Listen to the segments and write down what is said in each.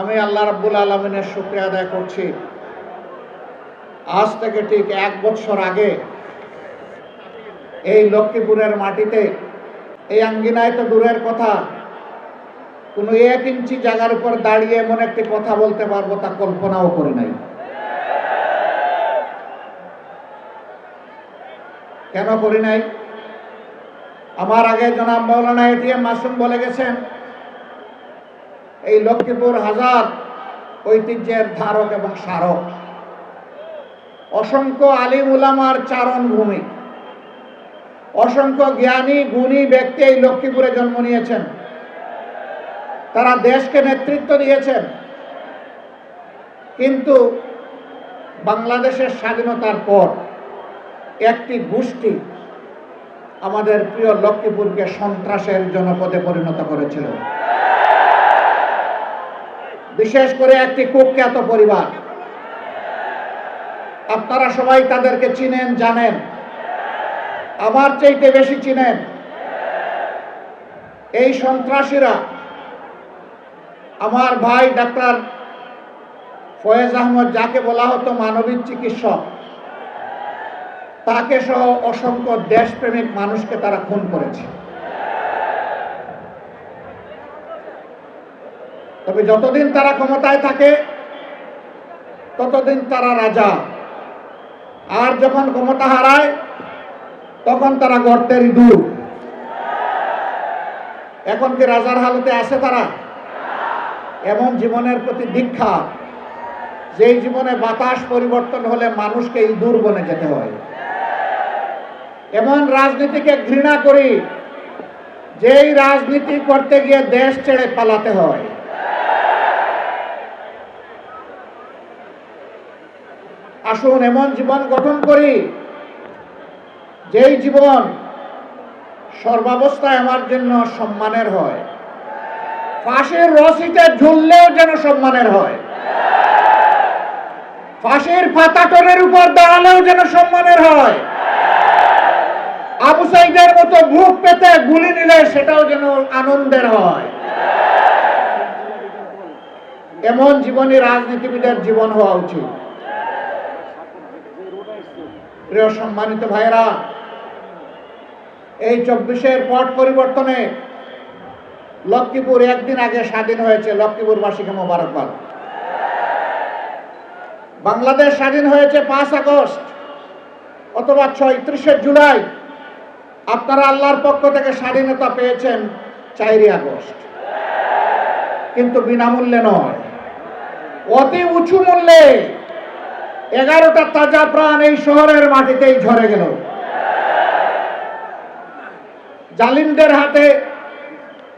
আমি আল্লাহ রাব্বুল আলমিনের শুক্রিয়া আদায় করছি। আজ থেকে ঠিক এক বছর আগে এই লক্ষ্মীপুরের মাটিতে, এই আঙ্গিনায় তো দূরের কথা, কোনো এক ইঞ্চি জায়গার উপর দাঁড়িয়ে এমন একটি কথা বলতে পারব তা কল্পনাও করি নাই। কেন করি নাই? আমার আগে জনাব মৌলানা এটিএম মাসুম বলে গেছেন এই লক্ষ্মীপুর হাজার ঐতিহ্যের ধারক এবং স্মারক। অসংখ্য আলিম উলামার চারণ ভূমি। অসংখ্য জ্ঞানী, গুণী ব্যক্তি এই লক্ষ্মীপুরে জন্ম নিয়েছেন। তারা দেশকে নেতৃত্ব দিয়েছেন। কিন্তু বাংলাদেশের স্বাধীনতার পর একটি গোষ্ঠী আমাদের প্রিয় লক্ষ্মীপুরকে সন্ত্রাসের জনপদে পরিণত করেছিল। বিশেষ করে একটি কুখ্যাত পরিবার। আপনারা সবাই তাদেরকে চিনেন, জানেন। আমার চাইতে বেশি চিনেন। এই সন্ত্রাসীরা আমার ভাই ডাক্তার ফয়েজ আহমদ, যাকে বলা হতো মানবিক চিকিৎসক, তাকে সহ অসংখ্য দেশপ্রেমিক মানুষকে তারা খুন করেছে। তবে যতদিন তারা ক্ষমতায় থাকে, ততদিন তারা রাজা। আর যখন ক্ষমতা হারায়, তখন তারা গর্তের ইঁদুর এখন কি রাজার হালতে আছে তারা? এমন জীবনের প্রতি দীক্ষা, যেই জীবনে বাতাস পরিবর্তন হলে মানুষকে ইঁদুর বনে যেতে হয়। এমন রাজনীতিকে ঘৃণা করি, যেই রাজনীতি করতে গিয়ে দেশ ছেড়ে পালাতে হয়। আসুন এমন জীবন গঠন করি, যেই জীবন সর্বাবস্থায় আমার জন্য সম্মানের হয়। ফাঁসির রসিতে ঝুললেও যেন সম্মানের হয়। ফাঁসির ফাতাটনের উপর দাঁড়ালেও যেন সম্মানের হয়। আবু সাইদের মতো বুক পেতে গুলি নিলে সেটাও যেন আনন্দের হয়। এমন জীবনী রাজনীতিবিদের জীবন হওয়া উচিত। প্রিয় সম্মানিত ভাইরা এই চব্বিশের পট পরিবর্তনে লক্ষ্মীপুর একদিন আগে স্বাধীন হয়েছে লক্ষ্মীপুরবাসীকে মোবারকবাদ। বাংলাদেশ স্বাধীন হয়েছে পাঁচ আগস্ট অথবা ছয়ত্রিশে জুলাই। আপনারা আল্লাহর পক্ষ থেকে স্বাধীনতা পেয়েছেন চারই আগস্ট। কিন্তু বিনামূল্যে নয়, অতি উঁচু মূল্যে এগারোটা তাজা প্রাণ এই শহরের মাটিতেই ঝরে গেল। জালিমদের হাতে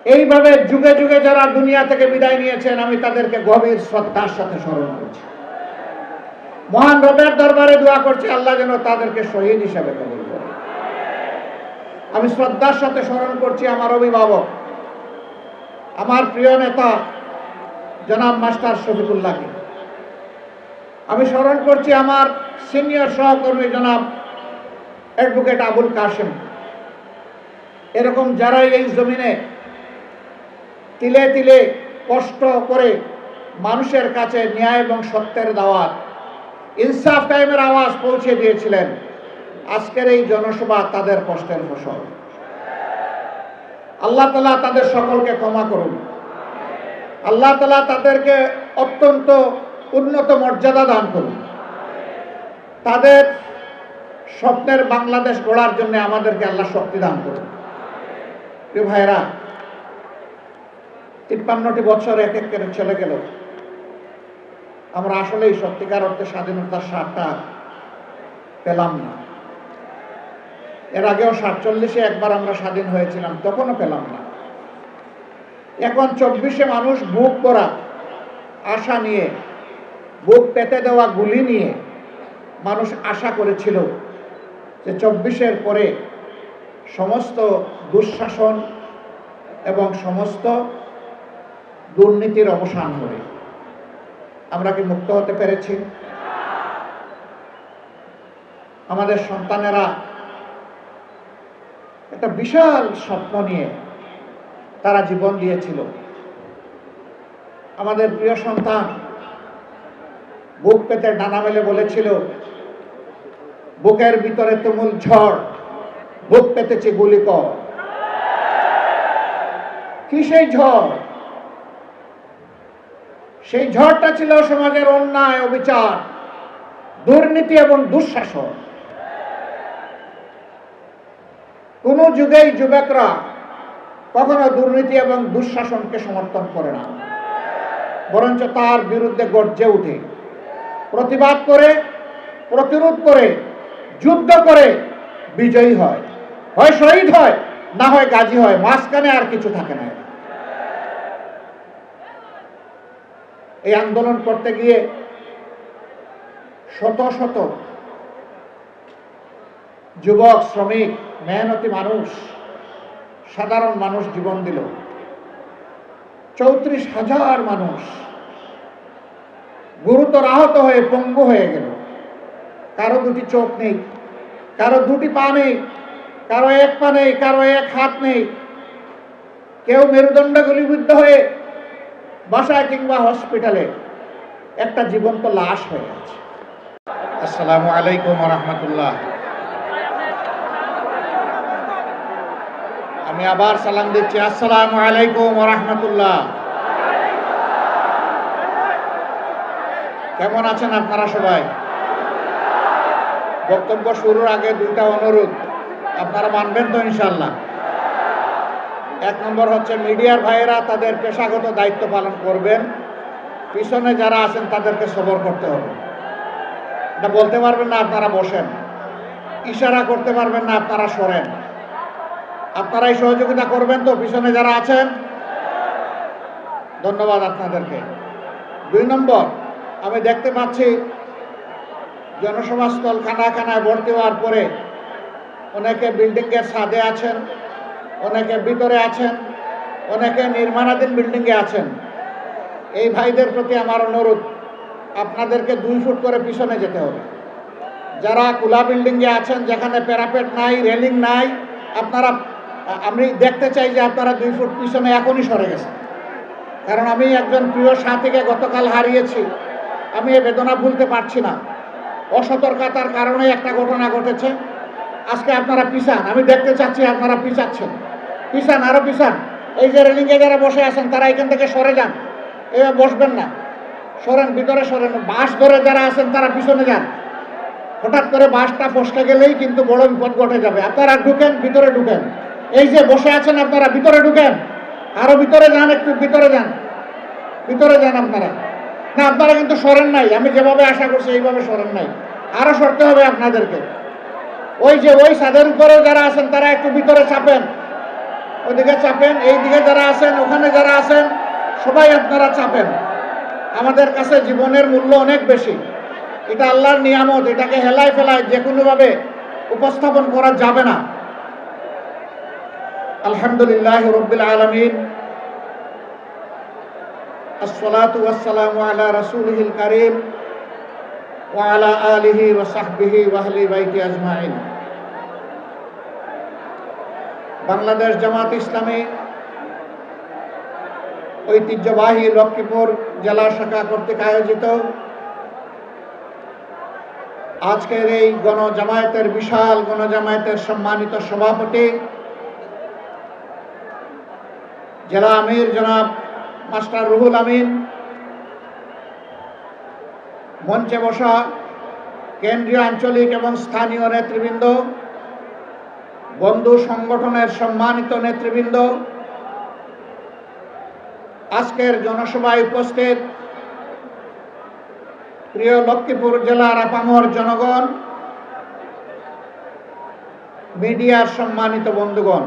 এইভাবে যুগে যুগে যারা দুনিয়া থেকে বিদায় নিয়েছেন, আমি তাদেরকে গভীর শ্রদ্ধার সাথে স্মরণ করছি। মহান রবের দরবারে দোয়া করছি, আল্লাহ যেন তাদেরকে শহীদ হিসাবে কবুল করে। আমি শ্রদ্ধার সাথে স্মরণ করছি আমার অভিভাবক, আমার প্রিয় নেতা, জনাব মাস্টার শফিকুল্লাহকে। আমি স্মরণ করছি আমার সিনিয়র সহকর্মী জনাব অ্যাডভোকেট আবুল কাশেম। এরকম যারাই এই জমিনে তিলে তিলে কষ্ট করে মানুষের কাছে ন্যায় এবং সত্যের দাওয়াত, ইনসাফ টাইমের আওয়াজ পৌঁছে দিয়েছিলেন, আজকের এই জনসভা তাদের কষ্টের ফসল। আল্লাহ তালা তাদের সকলকে ক্ষমা করুন। আল্লাহ তালা তাদেরকে অত্যন্ত উন্নত মর্যাদা দান করুন। তাদের স্বপ্নের বাংলাদেশ গড়ার জন্য আমাদেরকে আল্লাহ শক্তি দান করুন। প্রিয় ভাইরা তিপ্পান্নটি বছর এক এক করে চলে গেল। আমরা আসলেই সত্যিকার অর্থে স্বাধীনতার স্বাদটা পেলাম না। এর আগেও সাতচল্লিশে একবার আমরা স্বাধীন হয়েছিলাম, তখনও পেলাম না। এখন চব্বিশে মানুষ বুক করা আশা নিয়ে বুক পেতে দেওয়া গুলি নিয়ে মানুষ আশা করেছিল যে চব্বিশের পরে সমস্ত দুঃশাসন এবং সমস্ত দুর্নীতির অবসান হবে। আমরা কি মুক্ত হতে পেরেছি? আমাদের সন্তানেরা একটা বিশাল স্বপ্ন নিয়ে তারা জীবন দিয়েছিল। আমাদের প্রিয় সন্তান বুক পেতে ডানা মেলে বলেছিল, বুকের ভিতরে তুমুল ঝড়, বুক পেতেছে গুলি কর। কি সেই ঝড়? সেই ঝড়টা ছিল সমাজের অন্যায় অবিচার, দুর্নীতি এবং দুঃশাসন। কোন যুগেই যুবকরা কখনো দুর্নীতি এবং দুঃশাসনকে সমর্থন করে না, বরঞ্চ তার বিরুদ্ধে গর্জে উঠে প্রতিবাদ করে, প্রতিরোধ করে, যুদ্ধ করে বিজয়ী হয়। হয় শহীদ হয়, না হয় গাজী হয়, মাঝখানে আর কিছু থাকে না। এই আন্দোলন করতে গিয়ে শত শত যুবক, শ্রমিক, মেহনতি মানুষ, সাধারণ মানুষ জীবন দিল। চৌত্রিশ হাজার মানুষ গুরুতর আহত হয়ে পঙ্গু হয়ে গেল। কারও দুটি চোখ নেই, কারও দুটি পা নেই, কারও এক পা নেই, কারও এক হাত নেই। কেউ মেরুদণ্ড গুলিবিদ্ধ হয়ে বাসায় কিংবা হসপিটালে একটা জীবন্ত লাশ হয়ে আছে। আসসালামু আলাইকুম রহমতুল্লাহ। আমি আবার সালাম দিচ্ছি। আসসালামু আলাইকুম রহমতুল্লাহ। কেমন আছেন আপনারা সবাই? বক্তব্য শুরুর আগে দুইটা অনুরোধ। আপনারা মানবেন তো ইনশাল্লাহ এক নম্বর হচ্ছে, মিডিয়ার ভাইয়েরা তাদের পেশাগত দায়িত্ব পালন করবেন। পিছনে যারা আছেন, তাদেরকে সবর করতে হবে। এটা বলতে পারবেন না, আপনারা বসেন। ইশারা করতে পারবেন না, আপনারা সরেন। আপনারাই সহযোগিতা করবেন তো, পিছনে যারা আছেন? ধন্যবাদ আপনাদেরকে। দুই নম্বর আমি দেখতে পাচ্ছি জনসভাস্থল খানায় খানায় ভর্তি হওয়ার পরে অনেকে বিল্ডিংয়ের ছাদে আছেন, অনেকে ভিতরে আছেন, অনেকে নির্মাণাধীন বিল্ডিংয়ে আছেন। এই ভাইদের প্রতি আমার অনুরোধ, আপনাদেরকে দুই ফুট করে পিছনে যেতে হবে। যারা খোলা বিল্ডিংয়ে আছেন, যেখানে প্যারাপেট নাই, রেলিং নাই, আপনারা, আমি দেখতে চাই যে আপনারা দুই ফুট পিছনে এখনই সরে গেছেন। কারণ আমি একজন প্রিয় সাথীকে গতকাল হারিয়েছি। আমি এ বেদনা ভুলতে পারছি না। অসতর্কতার কারণে একটা ঘটনা ঘটেছে। আজকে আপনারা পিছান আমি দেখতে চাচ্ছি আপনারা পিছাচ্ছেন পিছান আরও পিছান এই যে রেলিংয়ে যারা বসে আছেন, তারা এখান থেকে সরে যান। এভাবে বসবেন না। সরেন, ভিতরে সরেন। বাস ধরে যারা আছেন, তারা পিছনে যান। হঠাৎ করে বাসটা ফসকে গেলেই কিন্তু বড় বিপদ ঘটে যাবে। আপনারা ঢুকেন, ভিতরে ঢুকেন। এই যে বসে আছেন আপনারা, ভিতরে ঢুকেন। আরও ভিতরে যান, একটু ভিতরে যান। ভিতরে যান আপনারা। না, আপনারা কিন্তু সরেন নাই। আমি যেভাবে আশা করছি, এইভাবে সরেন নাই। আরও সরতে হবে আপনাদেরকে। ওই যে, ওই ছাদের উপরে যারা আছেন, তারা একটু ভিতরে চাপেন। ওইদিকে চাপেন এই দিকে যারা আছেন, ওখানে যারা আছেন, সবাই আপনারা চাপেন। আমাদের কাছে জীবনের মূল্য অনেক বেশি। এটা আল্লাহর নিয়ামত, এটাকে হেলায় ফেলায় যে কোনোভাবে উপস্থাপন করা যাবে না। আলহামদুলিল্লাহ রব্বিল আলমিন। الصلاة والسلام على رسوله الكريم وعلى آله وصحبه وأهل بيت أجمعين বাংলাদেশ জামাত ইসলামী ঐতিহ্যবাহী লক্ষ্মীপুর জেলা শাখা কর্তৃক আয়োজিত আজকের এই গণজামায়াতের বিশাল গণজামায়াতের সম্মানিত সভাপতি জেলা আমির জনাব মাস্টার রুহুল আমিন। মঞ্চে বসা কেন্দ্রীয় আঞ্চলিক এবং স্থানীয় নেতৃবৃন্দ, বন্ধু সংগঠনের সম্মানিত নেতৃবৃন্দ, আজকের জনসভায় উপস্থিত প্রিয় লক্ষ্মীপুর জেলার আপামর জনগণ, মিডিয়ার সম্মানিত বন্ধুগণ।